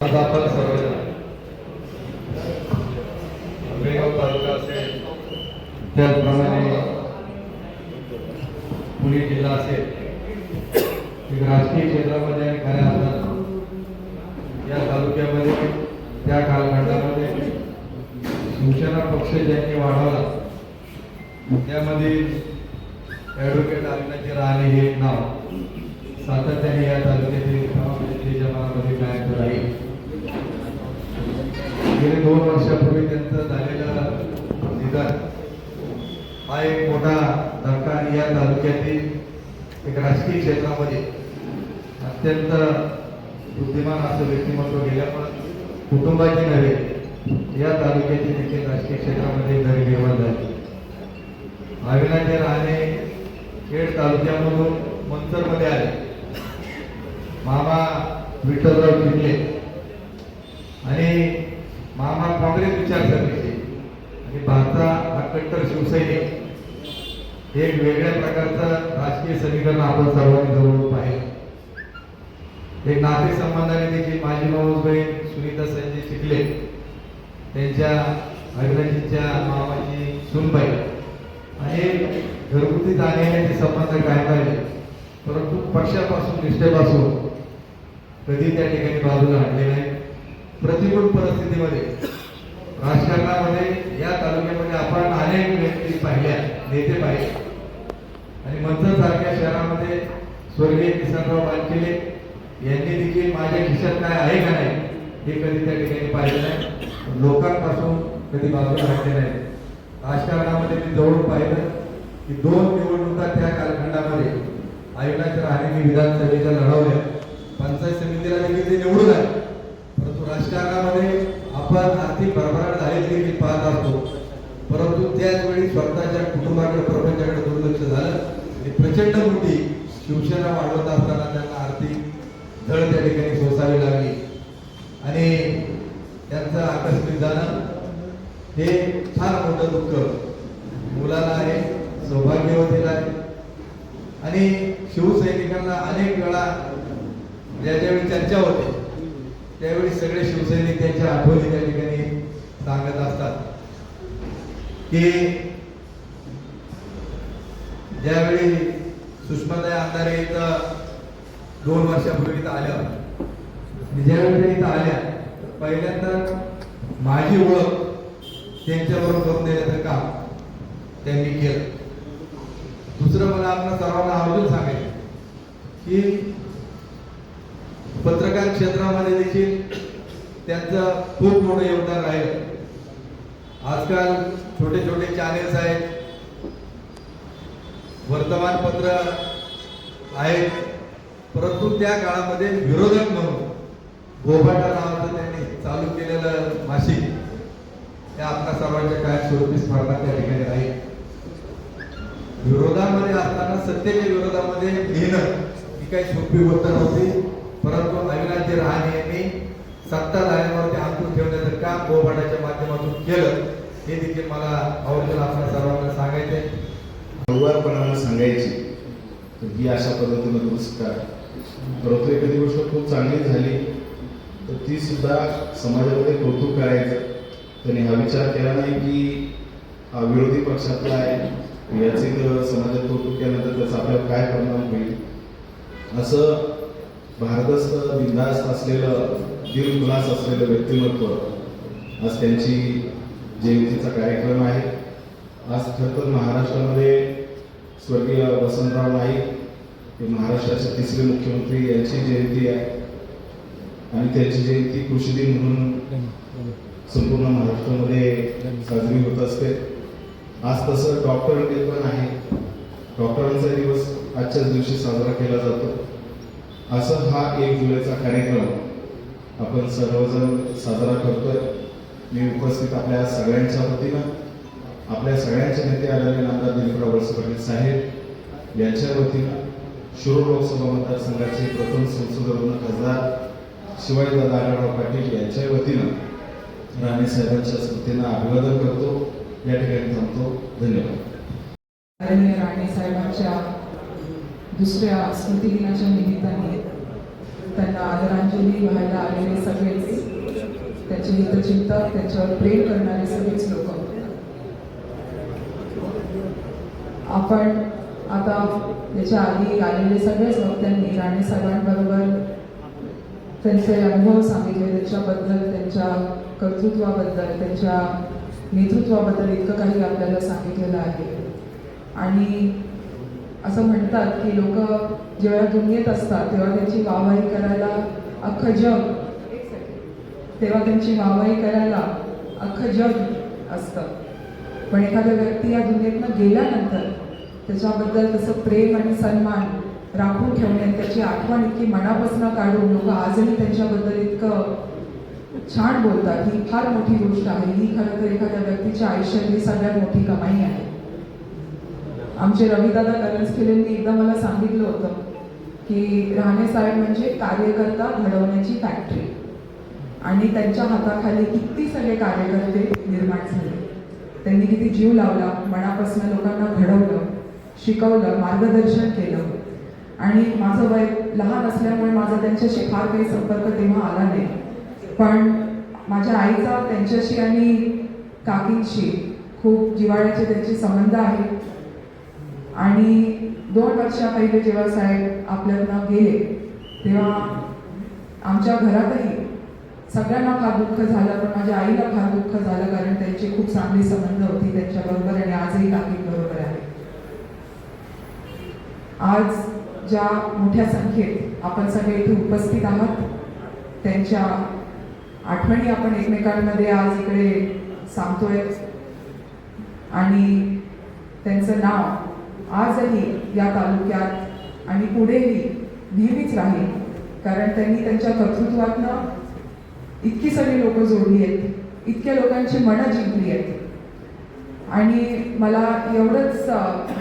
आज आपण सर्वजण तालुका असेल त्याचप्रमाणे पुणे जिल्हा असेल राजकीय क्षेत्रामध्ये आणि खऱ्या अर्थात या तालुक्यामध्ये त्या कालखंडामध्ये शिवसेना पक्ष ज्यांनी वाढवला त्यामध्ये ॲडव्होकेट अविनाशी राणे हे नाव सातत्याने या तालुक्यातील तमाम जनतेच्या गेले दोन वर्षापूर्वी त्यांचं झालेलं निधन. हा एक मोठा धक्का आणि या तालुक्यातील एक राजकीय क्षेत्रामध्ये अत्यंत बुद्धिमान असं व्यक्तिमत्व पण कुटुंबाची नव्हे या तालुक्याची देखील राजकीय क्षेत्रामध्ये घरी निर्माण झाली. अविनाचे राहणे खेड तालुक्यामधून मंतरमध्ये आले. मामा विठ्ठलराव चिखले. आणि मामा काँग्रेस विचारसरणीचे. आणि भारता हा कट्टर शिवसैनिक. हे एक वेगळ्या प्रकारचं राजकीय समीकरण आपण सर्वांनी जवळून पाहिलं. एक नाते संबंधाने देखील माझी माऊस बहीण सुनीता संजय चिखले त्यांच्या अविनाशीच्या मामाची सुनबाई. आणि घरगुती जाण्याचे संबंध काय पाहिजे परंतु पक्षापासून निष्ठेपासून कधी त्या ठिकाणी बाजूला आणले नाही. प्रतिकूल परिस्थितीमध्ये राजकारणामध्ये या तालुक्यामध्ये आपण अनेक व्यक्ती पाहिल्या नेते पाहिले. आणि मंचसारख्या शहरामध्ये स्वर्गीय किसनराव बालकेले यांनी देखील माझ्या खिशात काय आहे का नाही हे कधी त्या ठिकाणी पाहिलं नाही. लोकांपासून कधी बाजूला राहिले नाही. राजकारणामध्ये मी जवळून पाहिलं की दोन निवडणुका त्या कालखंडामध्ये आयुनाच्या राहण्याने विधानसभेच्या लढाव पंचायत समितीला देखील ते निवडून आले परंतु राजकारणामध्ये आपण आर्थिक भरभराट झालेली देखील पाहत असतो परंतु त्याच स्वतःच्या कुटुंबाकडे प्रपंचाकडे दुर्लक्ष झालं. आणि प्रचंड मोठी शिवसेना वाढवत असताना त्यांना आर्थिक झळ त्या ठिकाणी सोसावी लागली. आणि त्यांचं आकस्मिक जाणं हे फार मोठं दुःख मुलाला आहे सौभाग्यवतीला आहे. आणि शिवसैनिकांना अनेक वेळा ज्या ज्यावेळी चर्चा होते त्यावेळी सगळे शिवसैनिक त्यांच्या आठवणी त्या ठिकाणी सांगत असतात. की ज्यावेळी सुषमाताई अंधारे इथं दोन वर्षापूर्वी इथं आल्या होत्या. आणि ज्यावेळी त्या इथं आल्या तर पहिल्यांदा माझी ओळख त्यांच्याबरोबर करून देण्याचं काम त्यांनी केलं. दुसरं मला आपल्या सर्वांना आवर्जून सांगेल की पत्रकार क्षेत्रामध्ये देखील त्यांचं खूप मोठं योगदान राहील. आजकाल छोटे छोटे चॅनेल्स आहेत. वर्तमानपत्र आहेत. परंतु त्या काळामध्ये विरोधक म्हणून गोभाटा नावाचं त्यांनी चालू केलेलं मासिक हे आपल्या सर्वांच्या काय स्वरूपी स्मरणात त्या ठिकाणी आहे. विरोधामध्ये असताना सत्तेच्या विरोधामध्ये लिहिणं ही काही सोपी गोष्ट नव्हती. परंतु अविनाशजी रहाणे यांनी सत्ता झाल्यावरती अंकुश ठेवण्याचं काम गोभाटाच्या माध्यमातून केलं. हे देखील मला आवर्जून आपल्या सर्वांना सांगायचे हळुवारपणानं सांगायची तर ही अशा पद्धतीनं दुरुस्त परंतु एखादी गोष्ट खूप चांगली झाली तर ती सुद्धा समाजामध्ये कौतुक करायचं. त्यांनी हा विचार केला नाही की विरोधी पक्षातला आहे याचे तर समाजात कौतुक केल्यानंतर त्याचा आपल्याला काय परिणाम होईल? असं भारदस्त बिंदास्त असलेलं दिलखुलास असलेलं व्यक्तिमत्व आज त्यांची जयंतीचा कार्यक्रम आहे. आज खरं तर महाराष्ट्रामध्ये स्वर्गीय वसंतराव नाईक हे महाराष्ट्राचे तिसरे मुख्यमंत्री यांची जयंती आहे. आणि त्यांची जयंती कृषी दिन म्हणून संपूर्ण महाराष्ट्रामध्ये साजरी होत असते. आज तसं डॉक्टर डे पण आहे. डॉक्टरांचा दिवस आजच्याच दिवशी साजरा केला जातो. असं हा एक जुलैचा कार्यक्रम आपण सर्वजण साजरा करतोय. मी उपस्थित आपल्या सगळ्यांच्या वतीनं आपल्या सगळ्यांचे नेते आलेले आमदार दिलीपराव वळसे पाटील साहेब यांच्या वतीनं शिरूर लोकसभा मतदारसंघाचे प्रथम संसद खासदार शिवाजीदादा आढळराव पाटील यांच्या वतीनं राणे साहेबांच्या स्मृतींना अभिवादन करतो. या ठिकाणी थांबतो. धन्यवाद. राणे साहेबांच्या दुसऱ्या स्मृतिदिनाच्या निमित्ताने त्यांना आदरांजली व्हायला आलेले सगळेच त्याचे हितचिंतक त्याच्यावर प्रेम करणारे सगळेच लोक आपण आता याच्या आधी आलेले सगळेच वक्त्यांनी राणे साहेबांबरोबर त्यांचे अनुभव सांगितले त्याच्याबद्दल त्यांच्या कर्तृत्वाबद्दल त्यांच्या नेतृत्वाबद्दल इतकं काही आपल्याला सांगितलेलं आहे. आणि असं म्हणतात की लोक जेव्हा दुनियेत असतात तेव्हा त्यांची वाहवाही करायला अख्खं जग तेव्हा त्यांची वाहवाही करायला अख्खं जग असतं. पण एखादा व्यक्ती या दुनियेतनं गेल्यानंतर त्याच्याबद्दल तसं प्रेम आणि सन्मान राखून ठेवणे त्याची आठवण इतकी मनापासून काढून लोक आजही त्यांच्याबद्दल इतकं छान बोलतात. ही फार मोठी गोष्ट आहे. ही खरं तर एखाद्या व्यक्तीच्या आयुष्यातली सगळ्यात मोठी कमाई आहे. आमचे रविदादा करंजखेलेंनी एकदा मला सांगितलं होतं की राणे साहेब म्हणजे कार्यकर्ता घडवण्याची फॅक्टरी आणि त्यांच्या हाताखाली किती सगळे कार्यकर्ते निर्माण झाले. त्यांनी किती जीव लावला मनापासून लोकांना घडवलं. शिकवलं मार्गदर्शन केलं. आणि माझं वय लहान असल्यामुळे माझा त्यांच्याशी फार काही संपर्क तेव्हा आला नाही. पण माझ्या आईचा त्यांच्याशी आणि काकींशी खूप जिव्हाळ्याचे त्यांचे संबंध आहेत. आणि दोन वर्षा पहिले जेव्हा साहेब आपल्यातनं गेले तेव्हा आमच्या घरातही सगळ्यांना फार दुःख झालं पण माझ्या आईला फार दुःख झालं कारण त्यांची खूप चांगली संबंध होती त्यांच्याबरोबर आणि आजही काकींबरोबर आज ज्या मोठ्या संख्येत आपण सगळे इथे उपस्थित आहात त्यांच्या आठवणी आपण एकमेकांमध्ये आज इकडे सांगतोय. आणि त्यांचं नाव आजही या तालुक्यात आणि पुढेही नेहमीच राहील कारण त्यांनी त्यांच्या कर्तृत्वातनं इतकी सगळी लोक जोडली आहेत इतक्या लोकांची मनं जिंकली आहेत. आणि मला एवढंच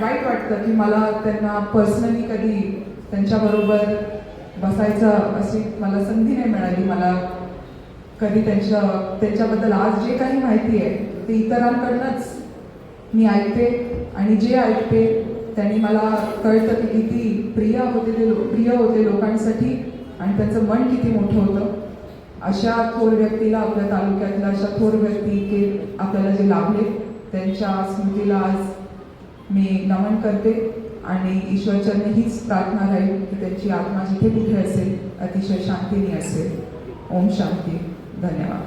वाईट वाटतं की मला त्यांना पर्सनली कधी त्यांच्याबरोबर बसायचं अशी मला संधी नाही मिळाली. मला कधी त्यांच्या त्यांच्याबद्दल आज जे काही माहिती आहे ते इतरांकडनंच मी ऐकते आणि जे ऐकते त्यांनी मला कळतं की किती प्रिय होते ते लो- प्रिय होते लोकांसाठी आणि त्यांचं मन किती मोठं होतं. अशा थोर व्यक्तीला आपल्या तालुक्यातल्या अशा थोर व्यक्ती के आपल्याला जे लाभले. त्यांच्या स्मृतीला आज मी नमन करते आणि ईश्वरचरणी हीच प्रार्थना राहील की त्यांची आत्मा जिथे कुठे असेल अतिशय शांतीने असेल. ओम शांती. धन्यवाद.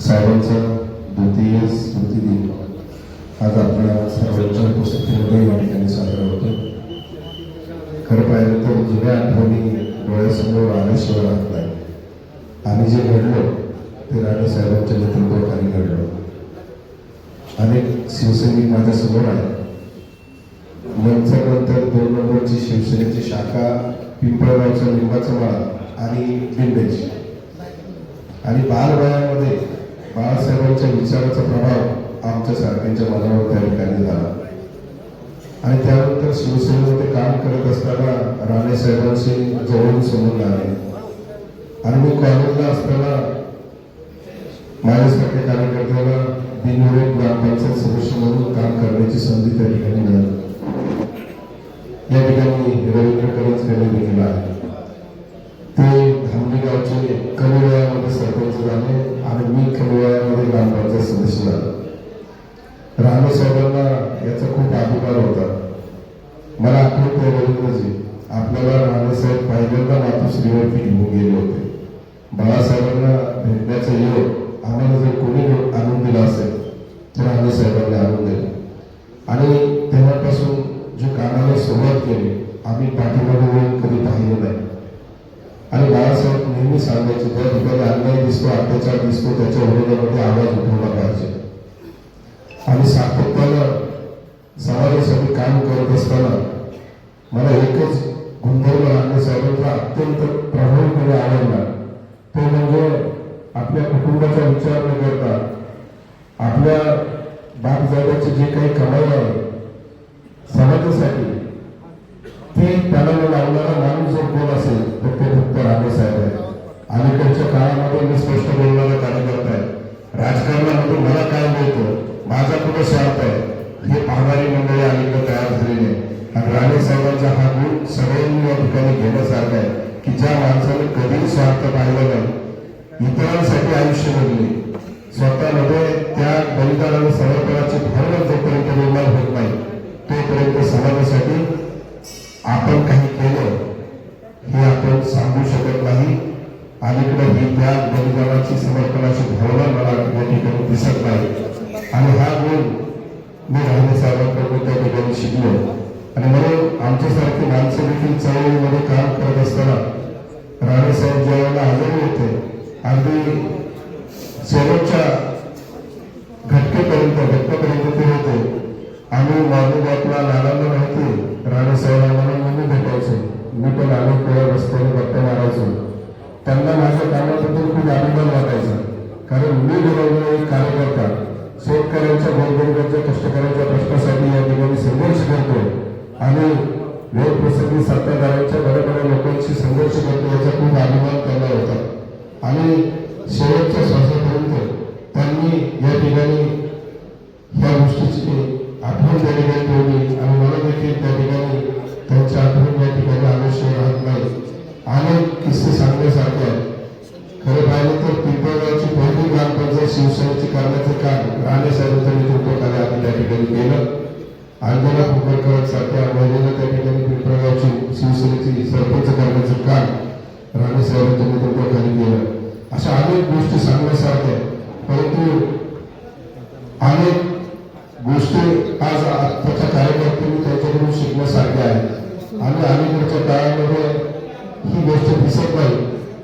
साहेबांचा द्वितीय स्मृती दिन. आज आपल्या सर्वांच्या उपस्थितीमध्ये या ठिकाणी साजरा होतो. खरं पाहिलं तर जुन्या आठवणी डोळ्यासमोर आल्याशिवाय राहत नाही. आणि जे घडलं ते राणे साहेबांच्या नेतृत्वाखाली घडलं. अनेक शिवसैनिक माझ्यासमोर आहेत. नंतर नंतर दोन नंबरची शिवसेनेची शाखा पिंपळगावचा लिंबाचा माळा आणि बिंडेची आणि बालवयामध्ये बाळासाहेबांच्या विचाराचा प्रभाव आमच्या सारख्यांच्या मनावर त्या ठिकाणी झाला. आणि त्यानंतर शिवसेनेमध्ये काम करत असताना राणे साहेबांशी जवळून समोर आले. आणि मी कॉलेजला असताना माझ्यासारख्या कार्यकर्त्याला बिनविरोध ग्रामपंचायत सदस्य म्हणून काम करण्याची संधी त्या ठिकाणी मिळाली. या ठिकाणी रवींद्र करंजकर देखील आहे. ते धामणी गावचे कमी वयामध्ये सरपंच झाले आणि मी कमी वयामध्ये ग्रामपंचायत सदस्य झालो. राणे साहेबांना याचा खूप अधिकार होता. मला आठवत आहे रवींद्रजी आपल्याला राणे साहेब पहिल्यांदा मातोश्रीवरती घेऊन गेले होते. बाळासाहेबांना भेटण्याचा योग आम्हाला जर कोणी आणून दिला असेल तर आम्ही साहेबांनी आणून दिला आणि तेव्हापासून जे कामाला सुरुवात केली आम्ही पाठीमागे वळून कधी पाहिलं नाही. आणि बाळासाहेब नेहमी सांगायचे त्या ठिकाणी अन्याय दिसतो अत्याचार दिसतो त्याच्या विरोधामध्ये आवाज उठवला पाहिजे. आणि सातत्यानं समाजासाठी काम करत असताना मला एकच गुंधर्व राणे साहेबांचा अत्यंत जे आहे. समाजासाठी. ते त्याला लावणारा माणूस जर कोण असेल तर ते फक्त राणे साहेब आहेत. अलीकडच्या काळामध्ये मी स्पष्ट बोलणारा कार्यकर्ता आहे. राजकारणामध्ये मला काय मिळतं माझा कुठं स्वार्थ आहे हे पाहणारी मंडळी अलीकडे तयार झालेली आहे. आणि राणे साहेबांचा हा गुण सगळ्यांनी या ठिकाणी घेण्यासारखा आहे की ज्या माणसाने कधीही स्वार्थ पाहिला नाही इतरांसाठी आयुष्य जगले स्वतःमध्ये त्या बलिदान आणि समर्पणाची भावना जोपर्यंत निर्माण होत नाही तोपर्यंत समाजासाठी आपण काही केलं हे आपण सांगू शकत नाही. अलीकडे ही त्या बलिदानाची समर्पणाची भावना मला या ठिकाणी दिसत नाही. आणि हा गुण मी राहणे साहेबांकडून त्या ठिकाणी शिकलो? आणि म्हणून आमच्यासारखी माणसं देखील चळवळीमध्ये काम करत असताना राणे साहेब ज्या वेळेला आजारी होते अगदी शेवटच्या घटकेपर्यंत घटकापर्यंत ते होते. आम्ही मॉर्निंग वॉकला नानांना माहिती राणे साहेबांना नेहमी भेटायचो. मी पण अनेक वेळा रस्त्याने गप्पा मारायचो. त्यांना माझ्या कामाबद्दल खूप अभिमान वाटायचा. कारण मी बनवलेला एक कार्यकर्ता. शेतकऱ्यांच्या गोरगरिबांच्या कष्टकऱ्यांच्या प्रश्नासाठी या ठिकाणी संघर्ष करतो आणि वेळप्रसंगी सत्ताधाऱ्यांच्या बऱ्या बऱ्या लोकांशी संघर्ष करतो याचा खूप अभिमान त्यांना होता. आणि शेवटच्या श्वासापर्यंत त्यांनी या ठिकाणी ह्या गोष्टीची आठवण त्या ठिकाणी ठेवली आणि मला देखील त्या ठिकाणी त्यांची आठवण या ठिकाणी आवश्यक राहत नाही अनेक किस्से सांगण्यासारखे आहेत. खरं पाहिलं तर पिंपळगावची पहिली ग्रामपंचायत शिवसेनेची करण्याचं काम राणे साहेबांच्या नेतृत्वाखाली आम्ही त्या ठिकाणी केलं. अंजना कुकरकर सारख्या महिलेला त्या ठिकाणी पिंपळगावची शिवसेनेची सरपंच करण्याचं काम राणे साहेबांच्या नेतृत्वाखाली केलं. अशा अनेक गोष्टी सांगण्यासारख्या परंतु अनेक गोष्टी आज आत्ताच्या कार्यकर्त्यांनी त्यांच्याकडून शिकण्यासारख्या आहेत आणि अलीकडच्या काळामध्ये ही गोष्ट दिसत नाही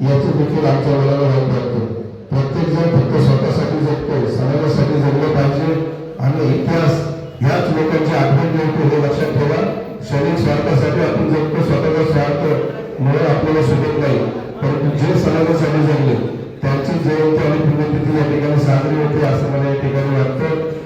याचं देखील आमच्या मनाला वाईट वाटतो. प्रत्येक जण फक्त स्वतःसाठी जगतो समाजासाठी जगलं पाहिजे. आणि इतिहास ह्याच लोकांची आठवण ठेवतो हे लक्षात ठेवा. शरीर स्वार्थासाठी आपण जगतो स्वतःचा स्वार्थ मुळे आपल्याला सुटत नाही. परंतु जे समाजासाठी जगले त्यांची जयंती आणि पुण्यतिथी या ठिकाणी साजरी होते असं मला या ठिकाणी वाटतं.